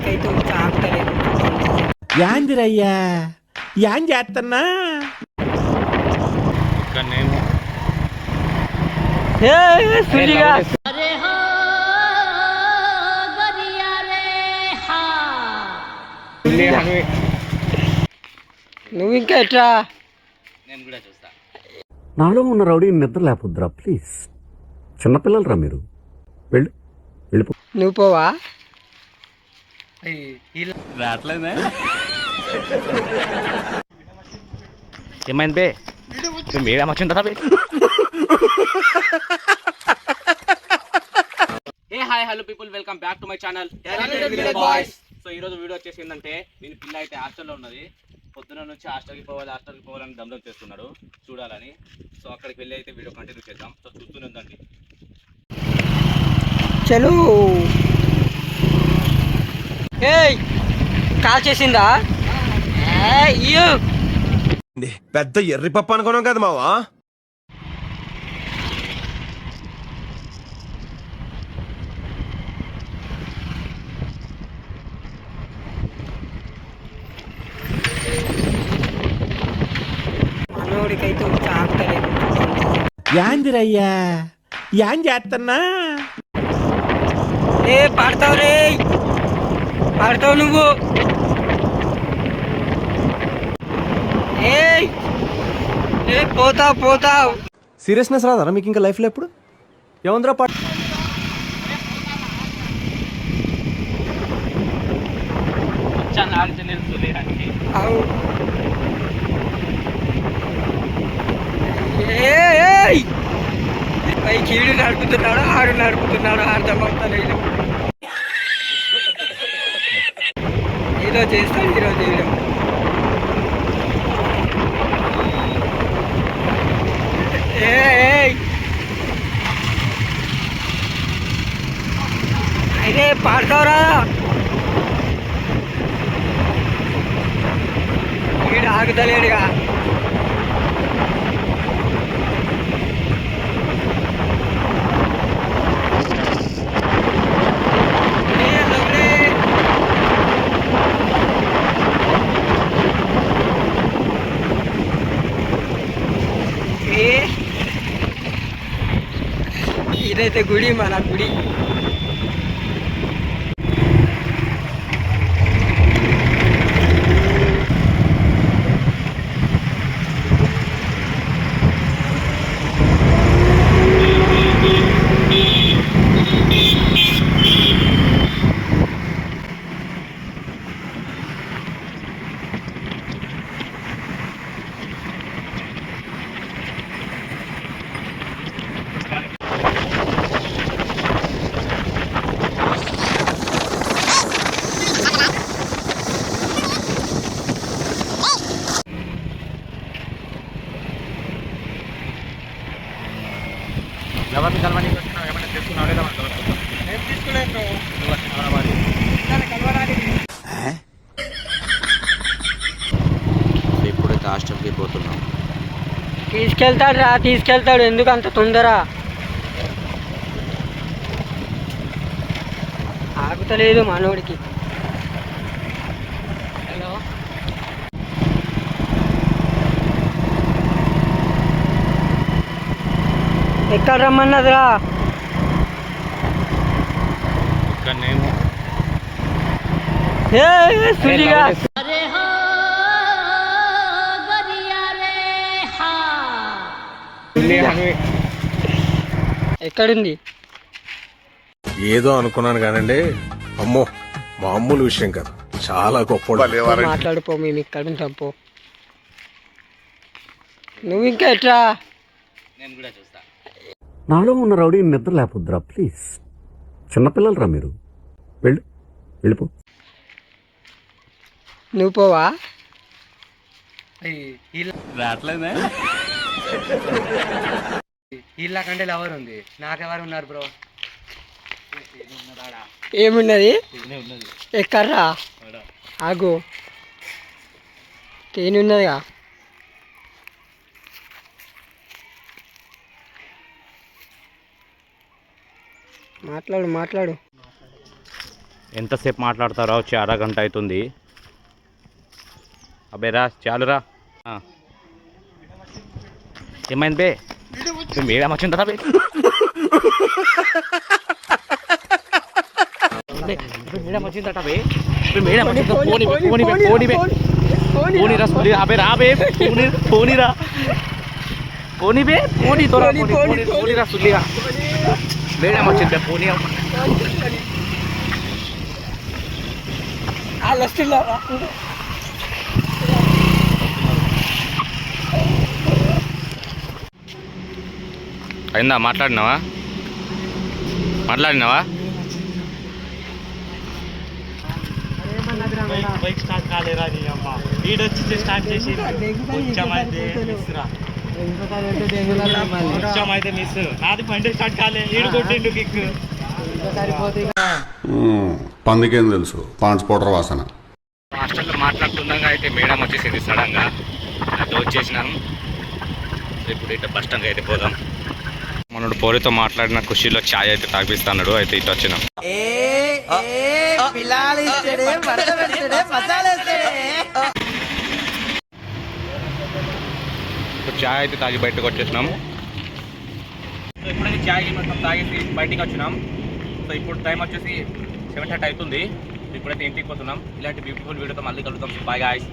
ఇప్పటికైతే వచ్చి ఆగుతలేదు యాందిరయ్యా యాం చేస్తున్నా నువ్వు ఇంకా ఎట్లా నేను కూడా నాలో ఉన్న రౌడీ నిద్ర లేకపోద్దురా ప్లీజ్. చిన్నపిల్లలరా మీరు? వెళ్ళు వెళ్ళిపో. నువ్వు పోవా? రావట్లేదే? ఏమైంది బే? మేడం వచ్చిందా బే ఏ hi hello people welcome back to my channel so ఈ రోజు వీడియో వచ్చేసి ఏంటంటే నేను పిల్ల అయితే హాస్టల్లో ఉన్నది. పొద్దున నుంచి హాస్టల్కి పోవాలి హాస్టల్కి పోవాలని దమ్దం చేస్తున్నాడు చూడాలని. సో అక్కడికి వెళ్ళి అయితే వీడియో కంటిన్యూ చేద్దాం. సో చూస్తూనే ఉందండి చలో. ఏయ్ కాల్ చేసిందా? ఏయ్, ఇయ్యు. పెద్ద ఎర్రి పప్పు అనుకున్నాం కదా మావా? మనోడికైతే యాందిరయ్యా యాన్ చేస్తున్నా ఏ పడతావు రే పడతావు నువ్వు. ఏయ్! ఏ పోతావు పోతావు సీరియస్నెస్ రాదా మీకు ఇంకా లైఫ్లో ఎప్పుడు? ఏముందిరా పాట చాలా ఆలోచన లేదండి అవు. ఏయ్, ఏయ్ పై కీడు నడుపుతున్నాడు ఆడు నడుపుతున్నాడు అర్థమవుతలేదు ఏదో ఈరోజు చేస్తాం ఏయ్, ఏయ్. అయితే పాడతావురా వీడు ఆగుతలేడుగా 入れてグリーンはなグリーン。ఎవరిని కలవని వచ్చినావు ఏమైనా లేదా మన. నువ్వు? మరి. ఇప్పుడైతే హాస్టల్కి పోతున్నాం. తీసుకెళ్తాడు రా తీసుకెళ్తాడు. ఎందుకు అంత తొందర? ఆగుతలేదు మనోడికి హలో ఎక్కడ రమ్మన్నదిరా? సుజిగా ఎక్కడుంది? ఏదో అనుకున్నాను కానండి. అమ్మో మామూలు విషయం కాదు. చాలా గొప్ప మాట్లాడిపో మేము ఇక్కడ ఉంటాం పో. నువ్వు ఇంకా ఎట్లా నేను కూడా నాలో ఉన్న రౌడీ నిద్ర లేపుద్రా ప్లీజ్ చిన్నపిల్లలరా మీరు? వెళ్ళు వెళ్ళిపో. నువ్వు పోవా? రావట్లేదే? వీళ్ళ కంటే లవర్ ఉంది. నాకెవరు ఉన్నారు బ్రో? ఏమున్నది? ఎక్కడ్రా ఆగు. తేనె మాట్లాడు మాట్లాడు. ఎంతసేపు మాట్లాడతారో వచ్చి అరగంట అవుతుంది. అబ్బే రా చాలురా. ఏమైంది బే? మేడం వచ్చిందా బే? బే, ఇప్పుడు మేడం వచ్చిందట బే. ఇప్పుడు మేడం వచ్చిందా. పోనీ పోనీ పోనీ బే పోనీ రా సులి అబే రా బే పోనీ పోనీ రా. పోనీ బే పోనీ తోరా పోనీ పోనీ పోనీ రా సులిగా మేడం వచ్చింది బే, పోనీ అయిందా? మాట్లాడినావా? మాట్లాడినావా? బైక్ స్టార్ట్ కాలేరా నీ అమ్మ? వీడొచ్చి స్టార్ట్ చేసి కొంచెం అయితే అయితే మిస్ నాది బండి స్టార్ట్ కాలే. వీడు కొట్టిండు కిక్ పందికేం తెలుసు? పాంచ్ పౌడర్ వాసన. హాస్టల్లో మాట్లాడుతుండగా అయితే మేడం వచ్చేసింది సడన్గా. అది వచ్చేసినాం ఇప్పుడు ఇట్లా బస్ స్టాండ్కి అయితే పోదాం. మనోడు పోరితో మాట్లాడిన ఖుషీలో ఛాయ్ అయితే తాగిపిస్తున్నాడు. అయితే ఇటు వచ్చినాం. ఇప్పుడు చాయ్ అయితే తాగి బయటకు వచ్చేసినాం. సో ఇప్పుడైతే చాయ్ మొత్తం తాగేసి బయటికి వచ్చినాం. సో ఇప్పుడు టైం వచ్చేసి సెవెన్ థర్టీ అవుతుంది. ఇప్పుడైతే ఇంటికి పోతున్నాం. ఇలాంటి బ్యూటిఫుల్ వీడియోతో మళ్ళీ కలుగుతాం బాయ్ గాయస్